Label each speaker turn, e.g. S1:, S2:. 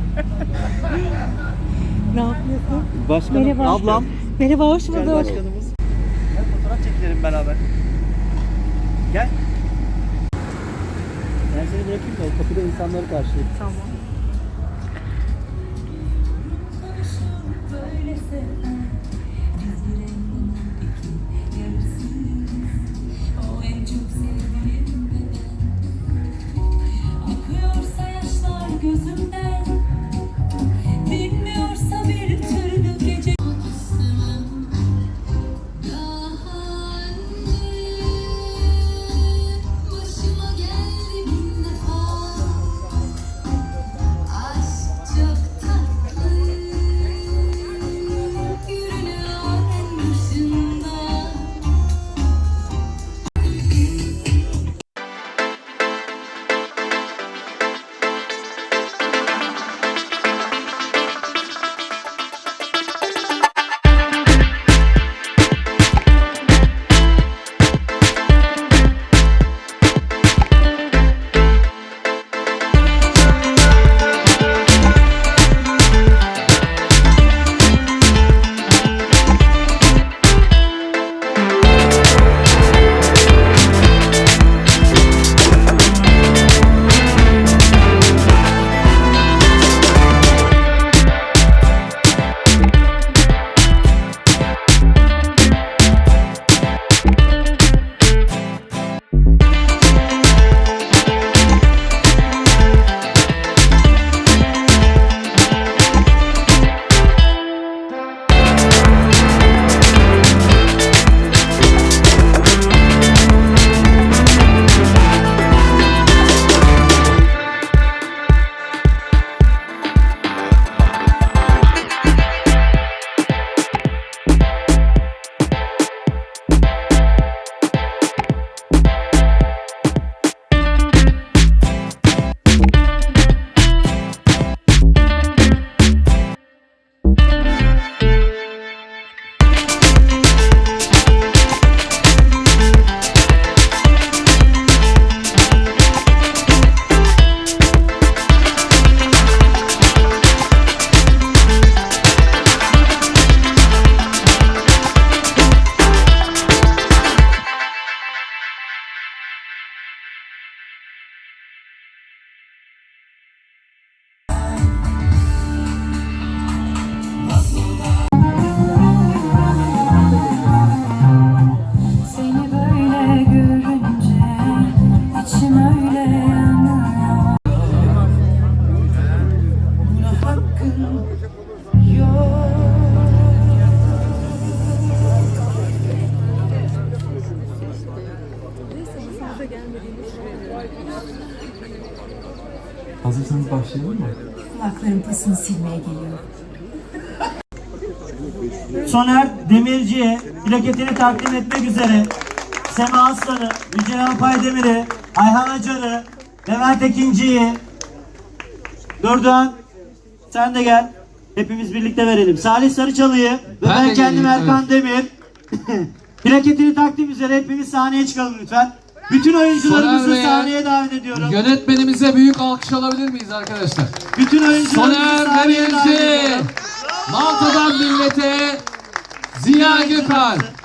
S1: Ne yapıyorsun?
S2: Başkanım,
S1: Merhaba.
S2: ablam,
S1: Merhaba, hoş
S2: Gel
S1: bulduk.
S2: başkanımız. Gel fotoğraf çekilelim beraber. Gel. Ben seni bırakayım da o kapıda insanları karşılayayım.
S1: Tamam.
S3: Hazırsanız başlayalım mı?
S4: Kulakların pasını silmeye geliyor.
S5: Soner Demirci'ye plaketini takdim etmek üzere Sema Aslan'ı, Yücel Alpay Demir'i, Ayhan Acar'ı, Levent Ekinci'yi, Durdan sen de gel. Hepimiz birlikte verelim. Salih Sarıçalı'yı ve
S3: Ben
S5: ben, kendim
S3: geleyim,
S5: Erkan Demir. plaketini takdim üzere hepimiz sahneye çıkalım lütfen. Bütün oyuncularımızı
S3: Soner
S5: sahneye davet ediyorum.
S3: Yönetmenimize büyük alkış alabilir miyiz arkadaşlar?
S5: Bütün oyuncularımızı
S3: Soner
S5: sahneye davet
S3: Demirci,
S5: ediyorum.
S3: Malta'dan millete Ziya Gökalp.